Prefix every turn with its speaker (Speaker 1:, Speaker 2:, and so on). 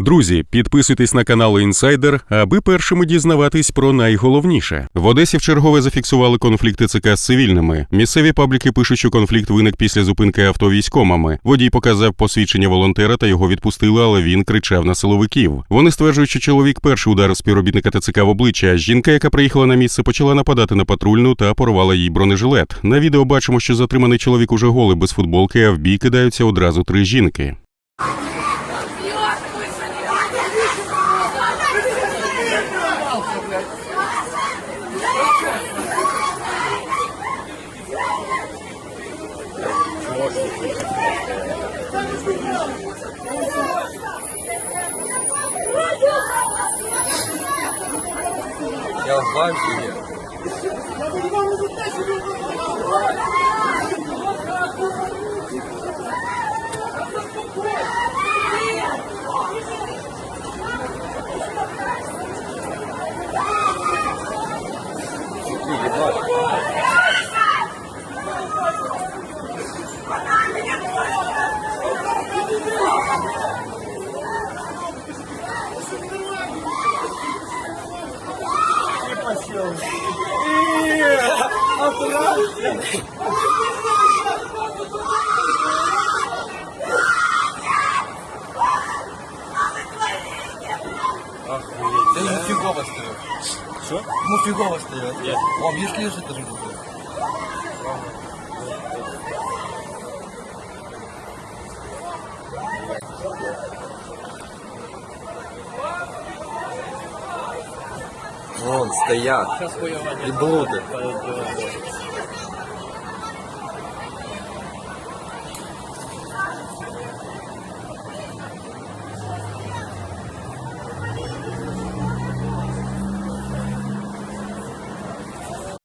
Speaker 1: Друзі, підписуйтесь на канал Інсайдер, аби першими дізнаватись про найголовніше. В Одесі вчергове зафіксували конфлікти ЦК з цивільними. Місцеві пабліки пишуть, що конфлікт виник після зупинки авто військомами. Водій показав посвідчення волонтера та його відпустили, але він кричав на силовиків. Вони стверджують, що чоловік перший ударив співробітника ТЦК в обличчя. Жінка, яка приїхала на місце, почала нападати на патрульну та порвала їй бронежилет. На відео бачимо, що затриманий чоловік уже голий без футболки, а в бій кидаються одразу три жінки.
Speaker 2: Я в банке нет. Да ему фигово стоит. Что? Ему фигово стоит. Нет. Он, если же это же будет. Вон стоят. И блуды.